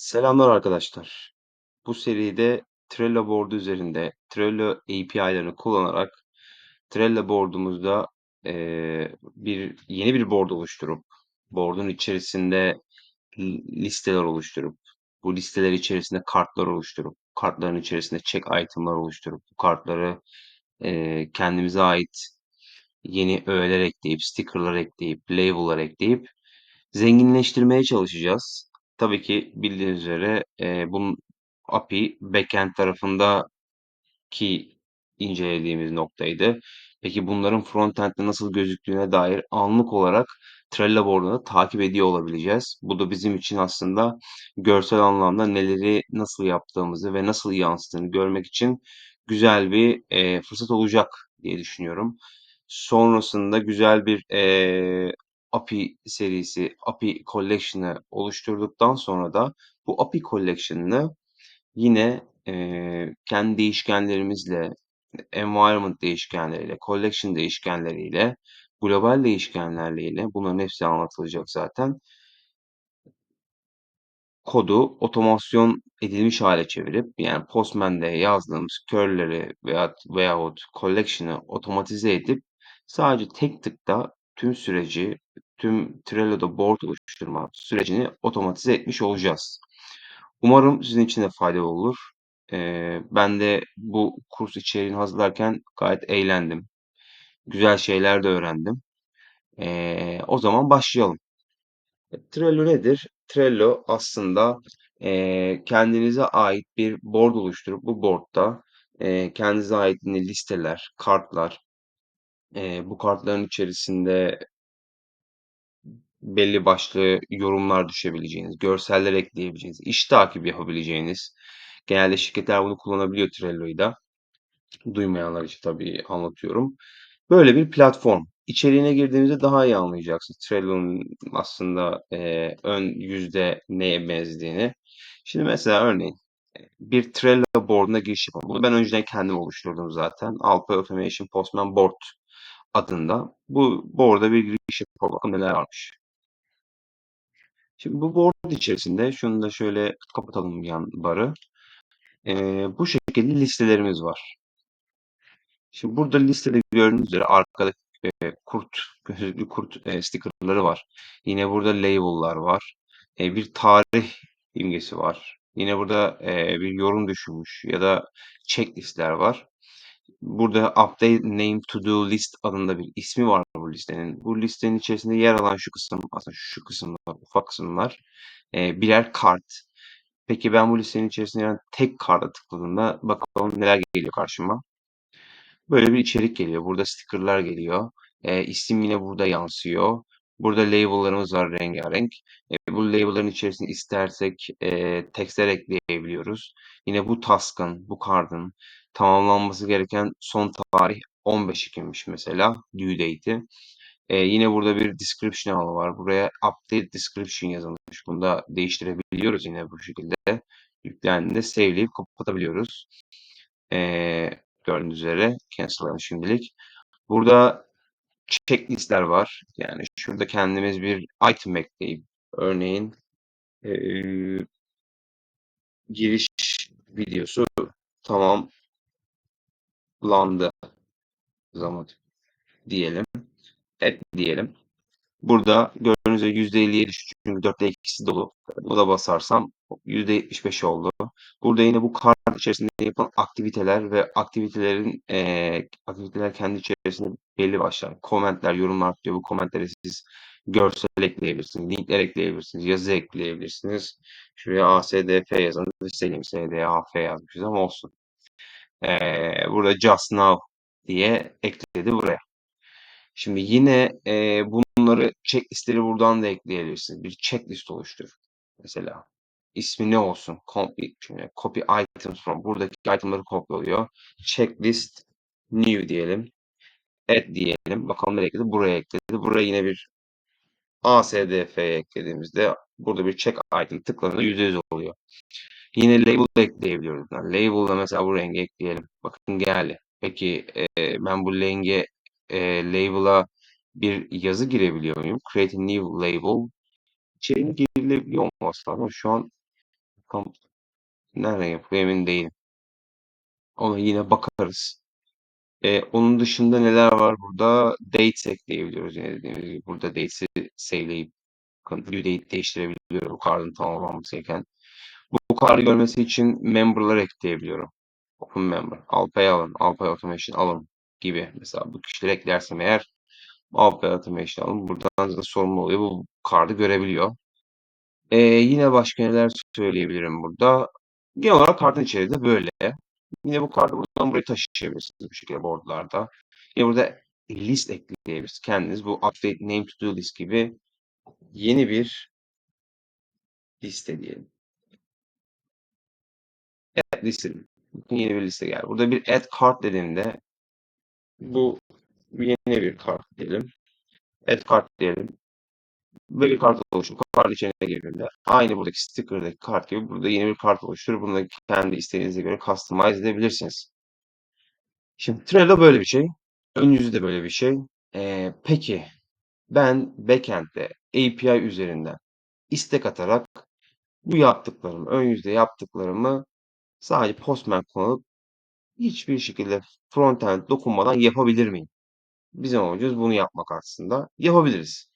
Selamlar arkadaşlar. Bu seride Trello board üzerinde Trello API'larını kullanarak Trello board'umuzda eee, bir yeni bir board oluşturup board'un içerisinde li- listeler oluşturup bu listeler içerisinde kartlar oluşturup kartların içerisinde check item'lar oluşturup bu kartları eee, kendimize ait yeni öğeler ekleyip sticker'lar ekleyip label'lar ekleyip zenginleştirmeye çalışacağız. Tabii ki bildiğiniz üzere e, bunun API backend tarafındaki incelediğimiz noktaydı. Peki bunların frontend'de nasıl gözüktüğüne dair anlık olarak Trello board'unu takip ediyor olabileceğiz. Bu da bizim için aslında görsel anlamda neleri nasıl yaptığımızı ve nasıl yansıttığını görmek için güzel bir e, fırsat olacak diye düşünüyorum. Sonrasında güzel bir e, API serisi, API Collection'ı oluşturduktan sonra da bu API Collection'ını yine eee, kendi değişkenlerimizle, environment değişkenleriyle, collection değişkenleriyle, global değişkenlerle bunların hepsi anlatılacak zaten. Kodu otomasyon edilmiş hale çevirip yani Postman'de yazdığımız curly'leri veya veyahut collection'ı otomatize edip sadece tek tıkta tüm süreci, tüm Trello'da board oluşturma sürecini otomatize etmiş olacağız. Umarım sizin için de faydalı olur. Ben de bu kurs içeriğini hazırlarken gayet eğlendim. Güzel şeyler de öğrendim. O zaman başlayalım. Trello nedir? Trello aslında kendinize ait bir board oluşturup bu board'da eee, kendinize ait listeler, kartlar, bu kartların içerisinde belli başlı yorumlar düşebileceğiniz, görseller ekleyebileceğiniz, iş takibi yapabileceğiniz, genelde şirketler bunu kullanabiliyor Trello'yu da. Duymayanlar için tabii anlatıyorum. Böyle bir platform. İçeriğine girdiğimizde daha iyi anlayacaksın Trello'nun aslında e, ön yüzde neye benzediğini. Şimdi mesela örneğin bir Trello board'una giriş yapalım. Bunu ben önceden kendim oluşturdum zaten. Alpay Automation Postman Board adında. Bu board'a bir giriş yapalım. Bakalım neler varmış. Şimdi bu board içerisinde şunu da şöyle kapatalım yan barı. E, bu şekilde listelerimiz var. Şimdi burada listede gördüğünüz üzere arkada e, kurt, gözlüklü kurt e, stickerları var. Yine burada label'lar var. E, bir tarih imgesi var. Yine burada e, bir yorum düşünmüş ya da checklistler var. Burada update name to do list adında bir ismi var bu listenin. Bu listenin içerisinde yer alan şu kısım aslında şu kısımlar, ufak kısımlar e, birer kart. Peki ben bu listenin içerisinde yer tek karta tıkladığımda bakalım neler geliyor karşıma. Böyle bir içerik geliyor. Burada sticker'lar geliyor. Eee, isim yine burada yansıyor. Burada label'larımız var rengarenk. E, bu label'ların içerisine istersek eee tekstler ekleyebiliyoruz. Yine bu task'ın, bu card'ın tamamlanması gereken son tarih 15 Ekim'miş mesela due date'i. Eee, yine burada bir description alanı var. Buraya update description yazılmış. Bunu da değiştirebiliyoruz yine bu şekilde. Yüklendiğinde save'leyip kapatabiliyoruz. Eee gördüğünüz üzere cancel'layalım şimdilik. Burada checklistler var. Yani şurada kendimiz bir item ekleyip örneğin eee, giriş videosu tamamlandı zaman diyelim. Et diyelim. Burada gördüğünüz üzere %50'ye düştü çünkü 4'te ikisi dolu. Buna basarsam %75 oldu. Burada yine bu kart içerisinde yapılan aktiviteler ve aktivitelerin eee, aktiviteler kendi içerisinde belli başlar. Komentler, yorumlar diyor. Bu komentleri siz görsel ekleyebilirsiniz, linkler ekleyebilirsiniz, yazı ekleyebilirsiniz. Şuraya ASDF yazın. Sileyim SDAF yazmışız ama olsun. Eee, burada just now diye ekledi buraya. Şimdi yine eee, bunları checklistleri buradan da ekleyebilirsiniz. Bir checklist oluştur. Mesela ismi ne olsun? Copy, copy items from. Buradaki itemları kopyalıyor. Checklist new diyelim. Add diyelim. Bakalım nereye ekledi? Buraya ekledi. Buraya yine bir ASDF'ye eklediğimizde burada bir check item tıkladığında %100 oluyor. Yine label ekleyebiliyoruz. Yani label'da mesela bu rengi ekleyelim. Bakın geldi. Peki e, ben bu renge e, label'a bir yazı girebiliyor muyum? Create a new label. İçeriğini girilebiliyor olması lazım. Şu an Tam nereden yapılıyor emin değilim. Ona yine bakarız. Ee, onun dışında neler var burada? Dates ekleyebiliyoruz. Yani dediğimiz gibi burada dates'i save'leyip due date değiştirebiliyorum. Card'ın tamamlanması gereken. Card'ı görmesi için member'lar ekleyebiliyorum. Open member. Alpay alın. Alpay automation alın gibi. Mesela bu kişileri eklersem eğer Alpay automation alın. Buradan da sorumlu oluyor. Bu card'ı görebiliyor. Ee, yine başka neler söyleyebilirim burada. Genel olarak kartın içeriği de böyle. Yine bu kartı buradan buraya taşıyabilirsiniz bu şekilde boardlarda. Yine burada list ekleyebilirsiniz. Kendiniz bu update name to do list gibi yeni bir liste diyelim. Add liste. Bakın yeni bir liste geldi. Burada bir add card dediğimde bu yeni bir kart diyelim. Add card diyelim. Böyle bir kart oluşur. Kart içine girdiğinde aynı buradaki sticker'daki kart gibi burada yeni bir kart oluşturur. Bunu da kendi isteğinize göre customize edebilirsiniz. Şimdi Trello böyle bir şey. Ön yüzü de böyle bir şey. Ee, peki ben backend'de API üzerinden istek atarak bu yaptıklarımı, ön yüzde yaptıklarımı sadece Postman kullanıp hiçbir şekilde frontend dokunmadan yapabilir miyim? Bizim amacımız bunu yapmak aslında. Yapabiliriz.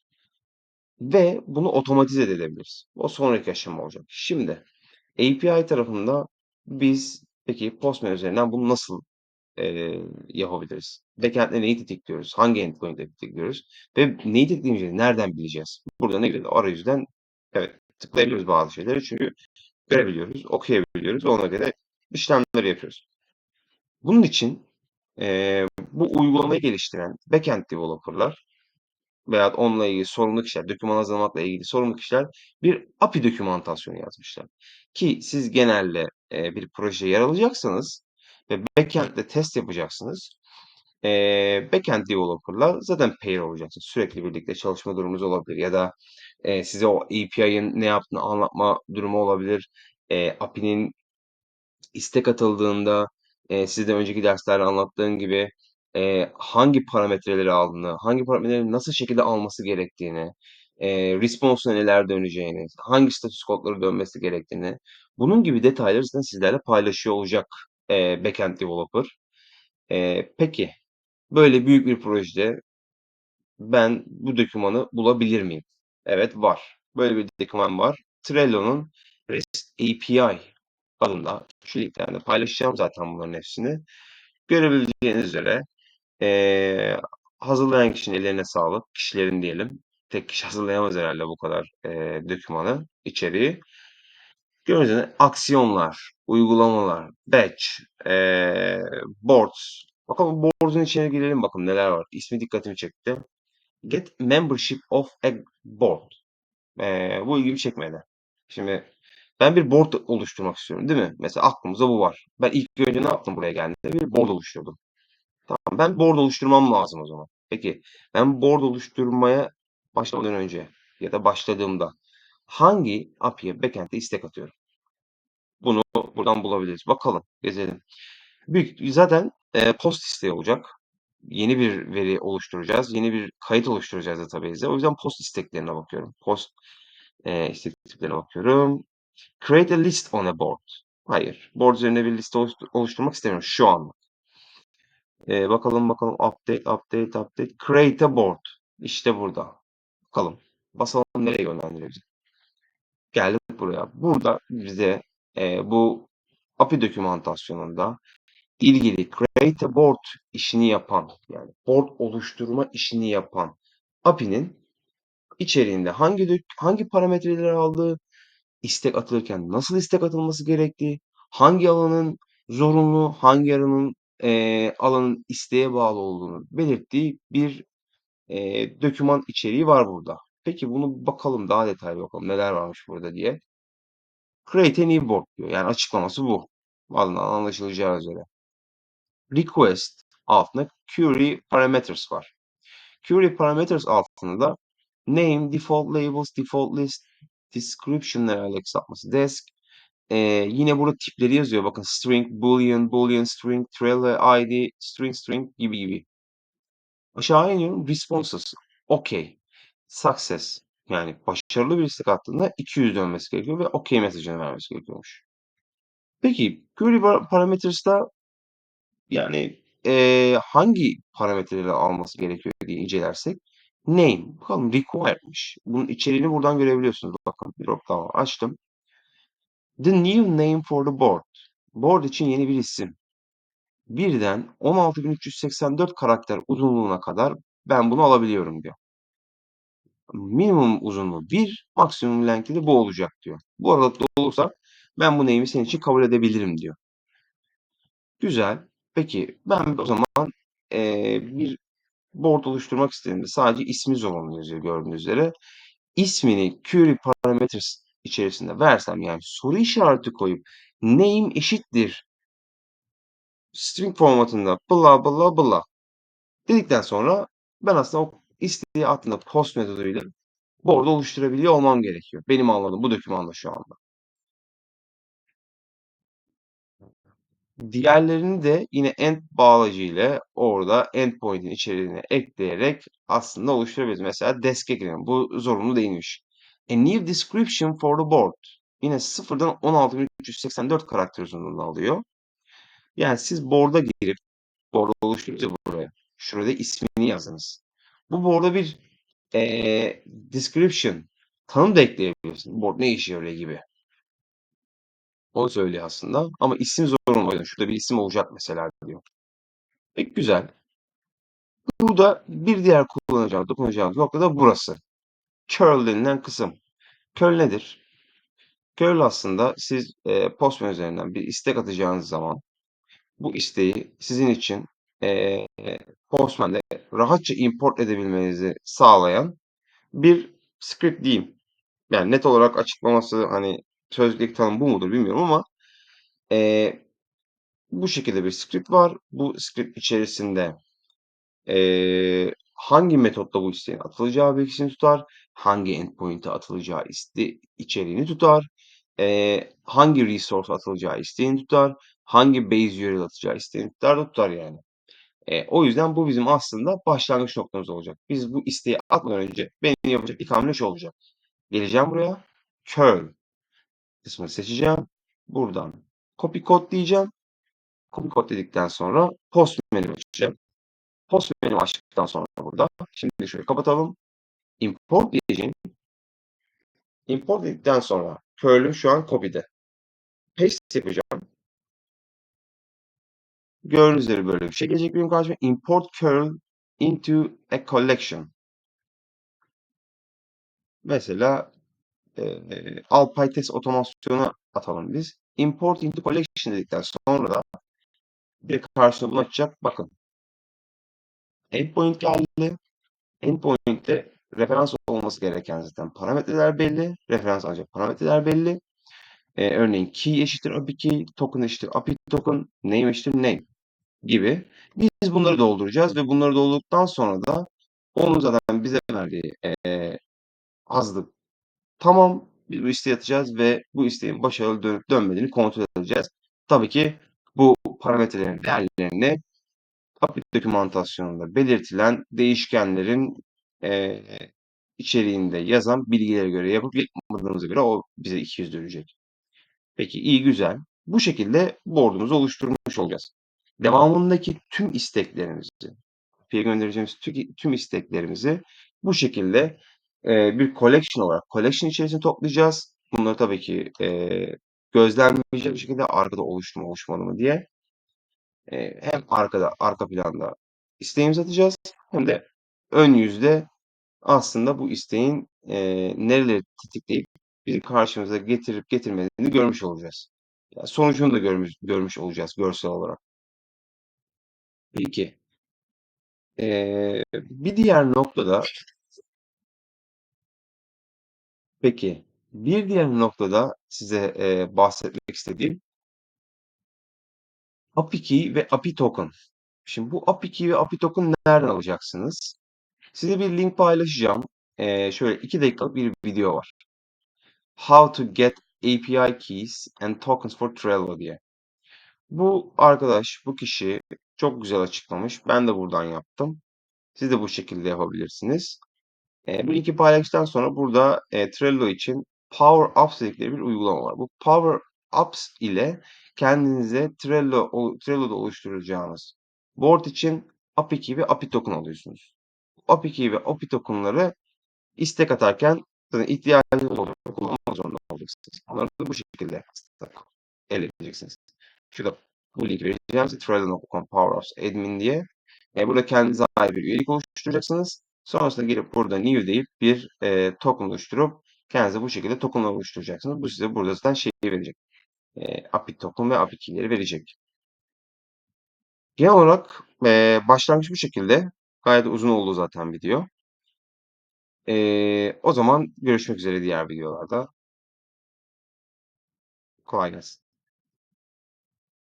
Ve bunu otomatize de edebiliriz. O sonraki aşama olacak. Şimdi API tarafında biz peki Postman üzerinden bunu nasıl e, yapabiliriz? Backend'de neyi tetikliyoruz? Hangi endpoint'e tetikliyoruz? Ve neyi tetikleyeceğimizi nereden bileceğiz? Burada ne güzel arayüzden evet tıklayabiliyoruz bazı şeyleri çünkü görebiliyoruz, okuyabiliyoruz. Ona göre işlemleri yapıyoruz. Bunun için e, bu uygulamayı geliştiren backend developer'lar veya onunla ilgili sorumlu kişiler, doküman hazırlamakla ilgili sorumlu kişiler bir API dokümantasyonu yazmışlar. Ki siz genelde e, bir projeye yer alacaksanız ve backend'de test yapacaksınız. E, backend developer'la zaten pair olacaksınız. Sürekli birlikte çalışma durumunuz olabilir ya da e, size o API'nin ne yaptığını anlatma durumu olabilir. E, API'nin istek atıldığında e, size önceki derslerde anlattığım gibi e, hangi parametreleri aldığını, hangi parametreleri nasıl şekilde alması gerektiğini, e, response'a neler döneceğini, hangi status kodları dönmesi gerektiğini, bunun gibi detayları zaten sizlerle paylaşıyor olacak e, backend developer. E, peki, böyle büyük bir projede ben bu dokümanı bulabilir miyim? Evet var. Böyle bir doküman var. Trello'nun REST API adında şu linklerde paylaşacağım zaten bunların hepsini. Görebileceğiniz üzere ee, hazırlayan kişinin ellerine sağlık. Kişilerin diyelim. Tek kişi hazırlayamaz herhalde bu kadar e, dokümanı, içeriği. Gördüğünüz üzere aksiyonlar, uygulamalar, batch, e, boards. Bakalım boards'un içine girelim bakalım neler var. İsmi dikkatimi çekti. Get membership of a board. E, bu ilgimi çekmedi. Şimdi ben bir board oluşturmak istiyorum değil mi? Mesela aklımıza bu var. Ben ilk önce ne yaptım buraya geldiğimde? Bir board oluşturdum. Tamam ben board oluşturmam lazım o zaman. Peki ben board oluşturmaya başlamadan önce ya da başladığımda hangi API'ye backend'e istek atıyorum? Bunu buradan bulabiliriz. Bakalım, gezelim. Büyük zaten e, post isteği olacak. Yeni bir veri oluşturacağız. Yeni bir kayıt oluşturacağız database'e. O yüzden post isteklerine bakıyorum. Post e, istek bakıyorum. Create a list on a board. Hayır. Board üzerine bir liste oluşturmak istemiyorum şu anda. Ee, bakalım bakalım update update update. Create a board. İşte burada. Bakalım. Basalım nereye yönlendiriyor. Geldik buraya. Burada bize e, bu API dokümantasyonunda ilgili create a board işini yapan yani board oluşturma işini yapan API'nin içeriğinde hangi hangi parametreleri aldığı, istek atılırken nasıl istek atılması gerektiği, hangi alanın zorunlu, hangi alanın e, alanın isteğe bağlı olduğunu belirttiği bir e, doküman içeriği var burada. Peki bunu bakalım daha detaylı bakalım neler varmış burada diye. Create a new board diyor. Yani açıklaması bu. Adından anlaşılacağı üzere. Request altında query parameters var. Query parameters altında da name, default labels, default list, description'ları kısaltması desk. Ee, yine burada tipleri yazıyor. Bakın string, boolean, boolean string, trailer id, string string gibi gibi. Aşağı iniyorum. Responses. Okay. Success. Yani başarılı bir istek attığında 200 dönmesi gerekiyor ve OK mesajını vermesi gerekiyormuş. Peki query par- parameters'ta yani eee, hangi parametreleri alması gerekiyor diye incelersek name bakalım required'miş. Bunun içeriğini buradan görebiliyorsunuz. Bakın drop down açtım. The new name for the board. Board için yeni bir isim. Birden 16.384 karakter uzunluğuna kadar ben bunu alabiliyorum diyor. Minimum uzunluğu 1, maksimum length'i de bu olacak diyor. Bu aralıkta olursa ben bu name'i senin için kabul edebilirim diyor. Güzel. Peki ben o zaman eee, bir board oluşturmak istediğimde sadece ismi zorunlu yazıyor gördüğünüz üzere. İsmini query parameters içerisinde versem yani soru işareti koyup name eşittir string formatında bla bla bla dedikten sonra ben aslında o isteği attığında post metoduyla board oluşturabiliyor olmam gerekiyor. Benim anladığım bu dokümanda şu anda. Diğerlerini de yine end bağlacı ile orada endpoint'in içeriğine ekleyerek aslında oluşturabiliriz. Mesela desk'e girelim. Bu zorunlu değilmiş. A new description for the board. Yine sıfırdan 16.384 karakter uzunluğunu alıyor. Yani siz board'a girip board oluşturunca buraya. Şurada ismini yazınız. Bu board'a bir eee, description, tanım da ekleyebilirsiniz. Board ne işe yarıyor gibi. O söylüyor aslında. Ama isim zorunlu. O Şurada bir isim olacak mesela diyor. Pek güzel. Burada bir diğer kullanacağımız, dokunacağımız nokta da burası. Curl denilen kısım. Curl nedir? Curl aslında siz e, Postman üzerinden bir istek atacağınız zaman bu isteği sizin için e, Postman'de rahatça import edebilmenizi sağlayan bir script diyeyim. Yani net olarak açıklaması hani sözlük tanım bu mudur bilmiyorum ama e, bu şekilde bir script var. Bu script içerisinde Eee, hangi metotla bu isteğin atılacağı bilgisini tutar, hangi endpoint'e atılacağı iste içeriğini tutar, eee, hangi resource atılacağı isteğini tutar, hangi base URL atacağı isteğini tutar tutar yani. Eee, o yüzden bu bizim aslında başlangıç noktamız olacak. Biz bu isteği atmadan önce benim yapacak ilk hamle şu olacak. Geleceğim buraya, curl kısmını seçeceğim. Buradan copy code diyeceğim. Copy code dedikten sonra post menü açacağım. Post menü açtıktan sonra burada. Şimdi şöyle kapatalım. Import diyeceğim. Import dedikten sonra curl'üm şu an copy'de. Paste yapacağım. Gördüğünüz üzere böyle bir şey gelecek benim karşıma. Import curl into a collection. Mesela e, Alpy test otomasyonu atalım biz. Import into collection dedikten sonra da bir karşına bunu açacak. Bakın. Endpoint geldi. Endpoint'te referans olması gereken zaten parametreler belli. Referans alacak parametreler belli. Ee, örneğin key eşittir API key, token eşittir API token, name eşittir name gibi. Biz bunları dolduracağız ve bunları doldurduktan sonra da onun zaten bize verdiği e, azlık tamam biz bu isteği atacağız ve bu isteğin başarılı dönüp dönmediğini kontrol edeceğiz. Tabii ki bu parametrelerin değerlerini API dokümantasyonunda belirtilen değişkenlerin e, içeriğinde yazan bilgilere göre yapıp yapmadığımıza göre o bize 200 dönecek. Peki iyi güzel. Bu şekilde board'umuzu oluşturmuş olacağız. Devamındaki tüm isteklerimizi, API'ye göndereceğimiz tü- tüm isteklerimizi bu şekilde e, bir collection olarak collection içerisine toplayacağız. Bunları tabii ki e, gözlenmeyecek bir şekilde arkada oluştu mu oluşmadı mı diye e, hem arkada arka planda isteğimizi atacağız hem de ön yüzde aslında bu isteğin e, nereleri tetikleyip bizim karşımıza getirip getirmediğini görmüş olacağız. Yani sonucunu da görmüş, görmüş olacağız görsel olarak. Peki. Ee, bir diğer noktada peki bir diğer noktada size e, bahsetmek istediğim API Key ve API Token. Şimdi bu API Key ve API Token nereden alacaksınız? Size bir link paylaşacağım. Ee, şöyle iki dakikalık bir video var. How to get API Keys and Tokens for Trello diye. Bu arkadaş, bu kişi çok güzel açıklamış. Ben de buradan yaptım. Siz de bu şekilde yapabilirsiniz. Eee, bu linki paylaştıktan sonra burada, eee, Trello için Power Apps dedikleri bir uygulama var. Bu Power Apps ile kendinize Trello Trello'da oluşturacağınız board için API key ve API token alıyorsunuz. API key ve API token'ları istek atarken ihtiyacınız olacak, kullanmak zorunda olacaksınız. Bunları da bu şekilde elde edeceksiniz. Şurada bu linki vereceğim Trello.com Power Apps Admin diye. E, burada kendinize ait bir üyelik oluşturacaksınız. Sonrasında gelip burada new deyip bir e, token oluşturup kendinize bu şekilde tokenlar oluşturacaksınız. Bu size burada zaten şey verecek. E, API token ve API key'leri verecek. Genel olarak e, başlangıç bu şekilde. Gayet uzun oldu zaten video. E, o zaman görüşmek üzere diğer videolarda. Kolay gelsin.